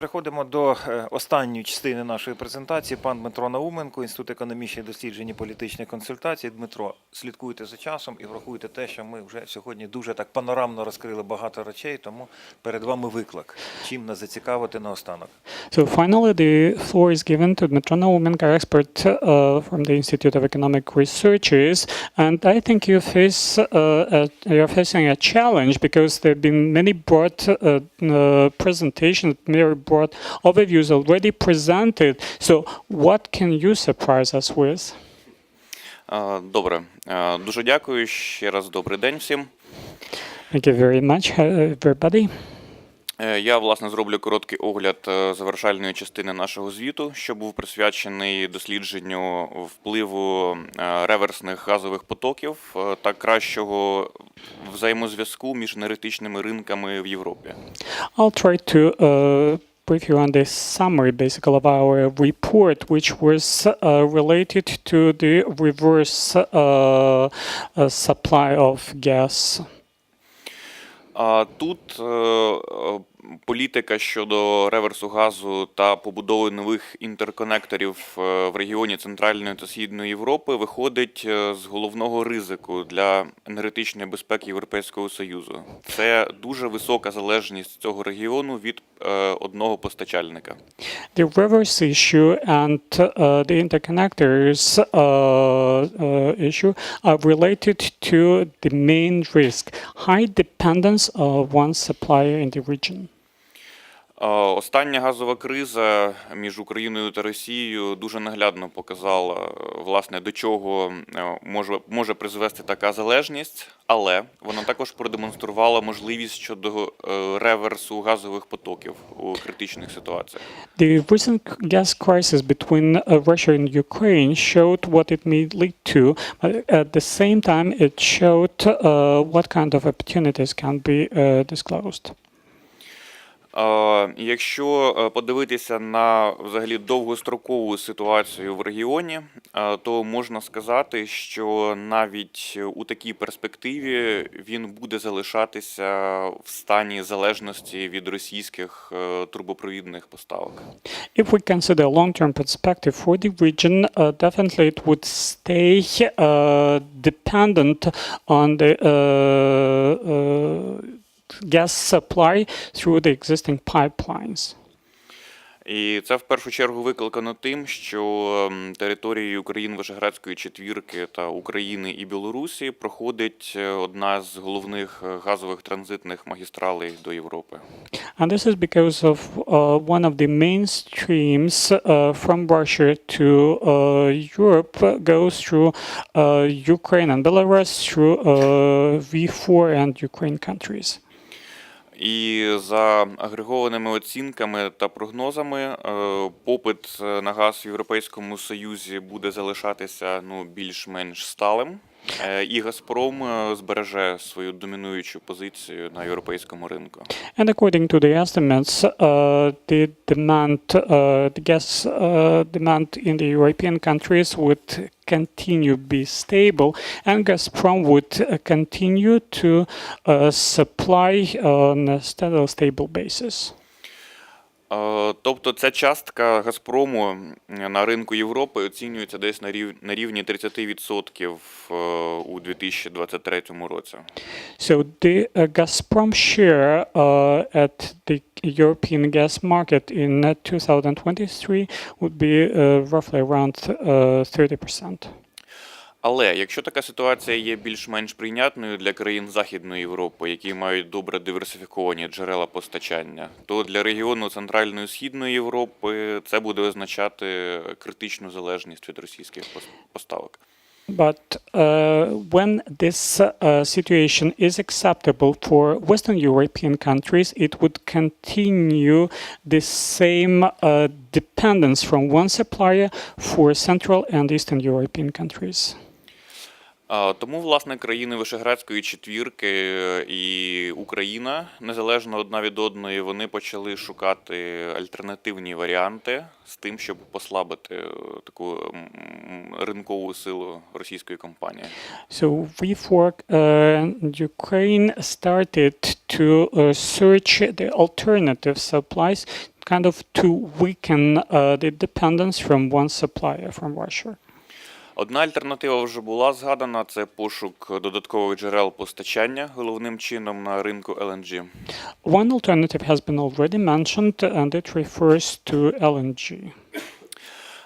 Переходимо до е, останньої частини нашої презентації. Пан Дмитро Науменко, Інститут економічних досліджень і політичних консультацій. Дмитро, слідкуйте за часом і врахуйте те, що ми вже сьогодні дуже так панорамно розкрили багато речей, тому перед вами виклик. Чим нас зацікавити наостанок? So finally, the floor is given to Dmitro Naumenko, expert uh, from the Institute of Economic Researches. And I think you face uh, a, you're facing a challenge because there have been many broad uh, uh, presentations, broad overviews already presented. So what can you surprise us with? Добре, дуже дякую. Ще раз добрий день всім. Thank you very much, uh, everybody. Е, Я власне зроблю короткий огляд е, завершальної частини нашого звіту, що був присвячений дослідженню впливу е, реверсних газових потоків та кращого взаємозв'язку між енергетичними ринками в Європі. I'll try to uh, brief you on the summary, basically, of our report, which was uh, related to the reverse uh, uh, supply of gas. А тут е, е, політика щодо реверсу газу та побудови нових інтерконекторів е, в регіоні Центральної та Східної Європи виходить е, з головного ризику для енергетичної безпеки Європейського Союзу. Це дуже висока залежність цього регіону від е, одного постачальника. The reverse issue and uh, the interconnectors uh, uh, issue are related to the main risk high dependence of one supplier in the region. Остання газова криза між Україною та Росією дуже наглядно показала е, власне до чого е, може, може призвести така залежність, але вона також продемонструвала можливість щодо е, реверсу газових потоків у критичних ситуаціях. The recent gas crisis between uh, Russia and Ukraine showed what it may lead to, but at the same time, it showed uh, what kind of opportunities can be uh, disclosed. Якщо е, подивитися на взагалі довгострокову ситуацію в регіоні, е, то можна сказати, що навіть у такій перспективі він буде залишатися в стані залежності від російських е, трубопровідних поставок. If we consider long-term perspective for the region, uh, definitely it would stay uh, dependent on the uh, uh, gas supply through the existing pipelines. І це в першу чергу викликано тим, що ем, територією країн Вишеградської четвірки та України і Білорусі проходить е, одна з головних е, газових транзитних магістралей до Європи. And this is because of uh, one of the main streams uh, from Russia to uh, Europe uh, goes through uh, Ukraine and Belarus through uh, V4 and Ukraine countries. І за агрегованими оцінками та прогнозами, е, попит е, на газ в Європейському Союзі буде залишатися ну більш-менш сталим. Е, І Газпром е, збереже свою домінуючу позицію на європейському ринку. And according to the estimates, uh, the demand, uh, the gas uh, demand in the European countries would continue be stable, and Gazprom would uh, continue to uh, supply on a steady, stable basis. Е, Тобто ця частка Газпрому на ринку Європи оцінюється десь на рів- на рівні 30% е, у 2023 році. So the uh, Gazprom share uh, at the European gas market in uh, 2023 would be uh, roughly around uh, 30%. Але якщо така ситуація є більш-менш прийнятною для країн Західної Європи, які мають добре диверсифіковані джерела постачання, то для регіону Центральної і Східної Європи це буде означати критичну залежність від російських пос- поставок. But uh, when this uh, situation is acceptable for Western European countries, it would continue the same uh, dependence from one supplier for Central and Eastern European countries. Тому, власне, країни Вишеградської четвірки е, і Україна, незалежно одна від одної, вони почали шукати альтернативні варіанти з тим, щоб послабити е, таку ринкову силу російської компанії. So V4 uh, Ukraine started to uh, search the alternative supplies kind of to weaken the dependence from one supplier, from Russia. Одна альтернатива вже була згадана: це пошук додаткових джерел постачання, головним чином на ринку LNG. One alternative has been already mentioned, and it refers to LNG.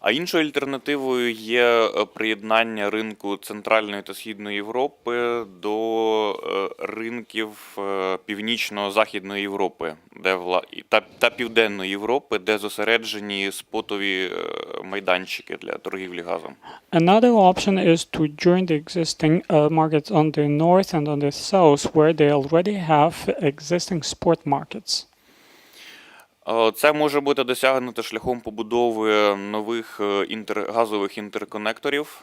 А іншою альтернативою є е, приєднання ринку Центральної та Східної Європи до е, ринків е, Північно-Західної Європи, де та, та Південної Європи, де зосереджені спотові майданчики для торгівлі газом. Another option is to join the existing markets on the north and on the south, where they already have existing sport markets. Е, Це може бути досягнуто шляхом побудови нових е, інтер... газових інтерконекторів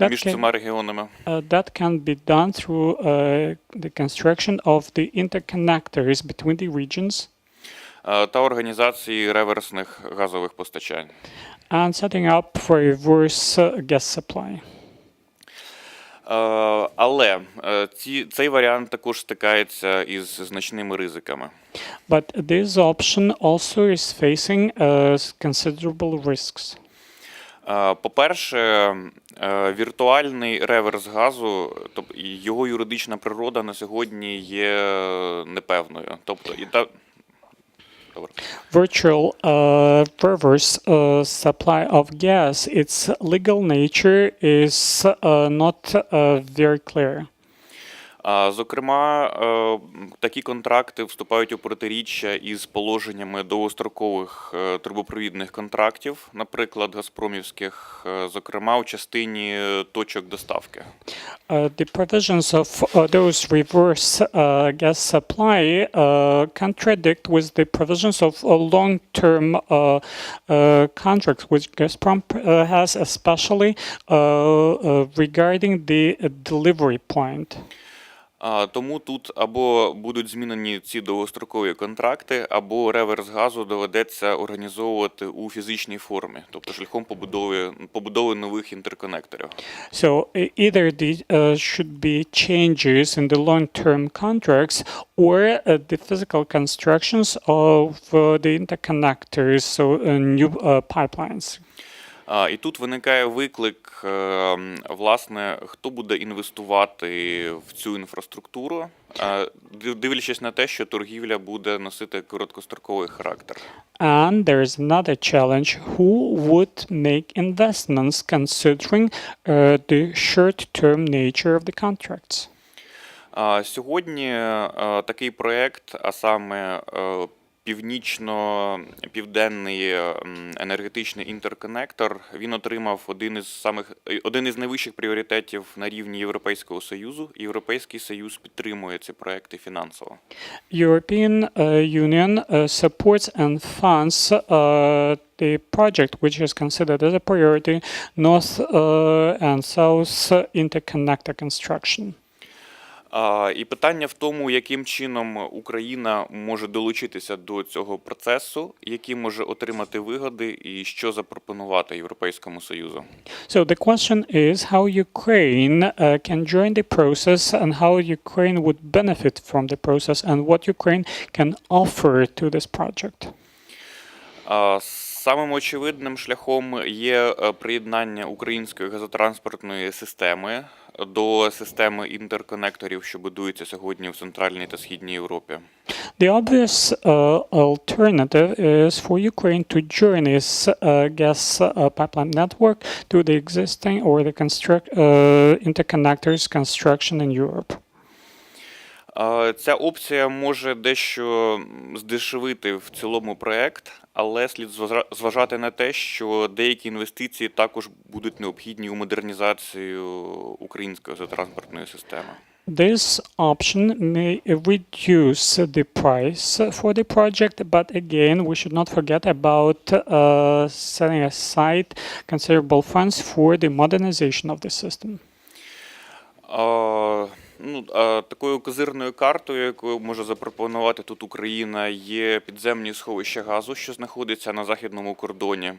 That між can- цими регіонами. Uh, that can be done through uh, the construction of the interconnectors between the regions е, та організації реверсних газових постачань. and setting up for reverse uh, gas supply. Е, Але е, ці, цей варіант також стикається із значними ризиками. But this option also is facing uh, considerable risks. Е, По-перше, е, віртуальний реверс газу, тобто його юридична природа на сьогодні є непевною. Тобто, і та... Virtual uh, reverse uh, supply of gas, its legal nature is uh, not uh, very clear. Зокрема, е, такі контракти вступають у протиріччя із положеннями довгострокових е, трубопровідних контрактів, наприклад, газпромівських, е, зокрема у частині е, точок доставки. Uh, the provisions of uh, those reverse uh, gas supply uh, contradict with the provisions of uh, long-term uh, uh, contracts which Gazprom uh, has, especially uh, uh, regarding the uh, delivery point. Тому тут або будуть змінені ці довгострокові контракти, або реверс газу доведеться організовувати у фізичній формі, тобто шляхом побудови, побудови нових інтерконекторів. So e- either the uh, should be changes in the long-term contracts or uh, the physical constructions of uh, the interconnectors, so uh, new uh, pipelines. І тут виникає виклик, е, власне, хто буде інвестувати в цю інфраструктуру, е, дивлячись на те, що торгівля буде носити короткостроковий характер. And there is another challenge: who would make investments considering uh, the short-term nature of the contracts? Сьогодні такий проєкт, а саме північно-південний енергетичний інтерконектор, він отримав один із самих е, один із найвищих пріоритетів на рівні Європейського союзу. Європейський союз підтримує ці проекти фінансово. European uh, Union supports and funds uh, the project, which is considered as a priority, North and South interconnector construction. І питання в тому, яким чином Україна може долучитися до цього процесу, які може отримати вигоди, і що запропонувати Європейському Союзу. So the question is how Ukraine uh, can join the process and how Ukraine would benefit from the process and what Ukraine can offer to this project. Самим очевидним шляхом є е, приєднання української газотранспортної системи до системи інтерконекторів, що будуються сьогодні в Центральній та Східній Європі. The obvious uh, alternative is for Ukraine to join its uh, gas uh, pipeline network to the existing or the construct uh, interconnectors construction in Europe. Ця опція може дещо здешевити в цілому проект, але слід зважа- зважати на те, що деякі інвестиції також будуть необхідні у модернізацію української газотранспортної системи. This option may reduce the price for the project, but again, we should not forget about uh, setting aside considerable funds for the modernization of the system. А, ну, а, такою козирною картою, яку може запропонувати тут Україна, є підземні сховища газу, що знаходяться на західному кордоні.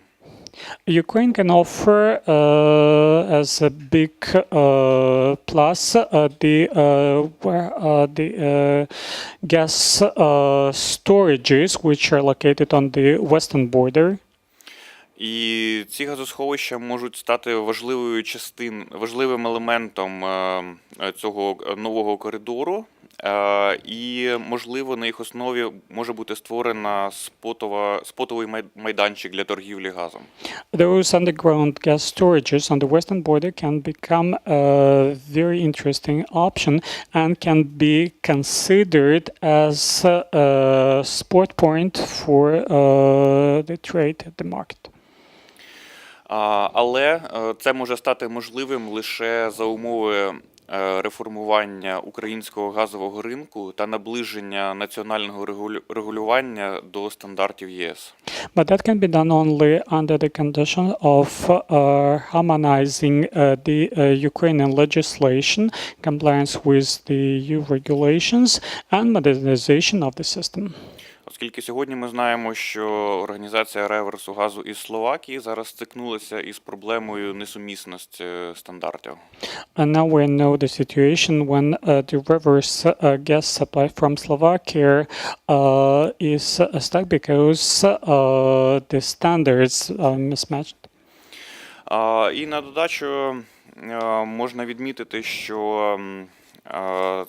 Ukraine can offer uh, as a big uh, plus uh, the uh, where uh, the uh, gas uh, storages which are located on the western border. І ці газосховища можуть стати важливою частин, важливим елементом е, е, цього нового коридору. Е, І, можливо, на їх основі може бути створена спотова, спотовий майданчик для торгівлі газом. Those underground gas storages on the western border can become a very interesting option and can be considered as a sport point for uh, the trade the market. Але е, це може стати можливим лише за умови е, реформування українського газового ринку та наближення національного регулювання до стандартів ЄС. But that can be done only under the condition of uh, harmonizing uh, the uh, Ukrainian legislation, compliance with the EU regulations, and modernization of the system. Оскільки сьогодні ми знаємо, що організація реверсу газу із Словакії зараз стикнулася із проблемою несумісності стандартів. And now we know the situation when uh, the reverse uh, gas supply from Slovakia uh, is uh, stuck because uh, the standards are mismatched. А, І на додачу е, можна відмітити, що е,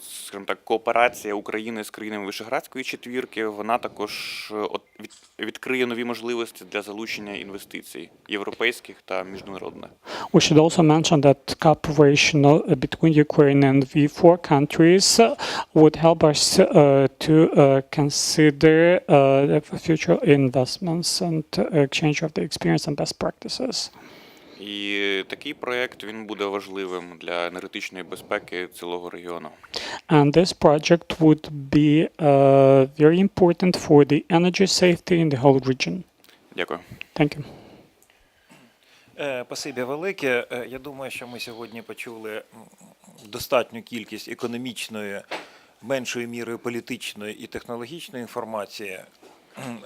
скажімо так, кооперація України з країнами Вишеградської четвірки вона також е, відкриє нові можливості для залучення інвестицій європейських та міжнародних. We should also mention that cooperation uh, between Ukraine and the four countries uh, would help us uh, to uh, consider uh, future investments and uh, exchange of the experience and best practices. І такий проєкт він буде важливим для енергетичної безпеки цілого регіону. And this project would be uh, very important for the energy safety in the whole region. Дякую. Thank you. Е, Спасибі велике. Е, Я думаю, що ми сьогодні почули достатню кількість економічної, меншою мірою політичної і технологічної інформації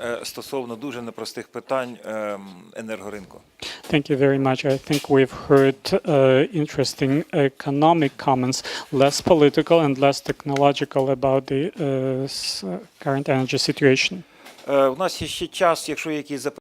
е, стосовно дуже непростих питань ем, енергоринку. Thank you very much. I think we've heard uh, interesting economic comments, less political and less technological about the uh, s- current energy situation. Е, У нас є ще час, якщо є якісь запитання.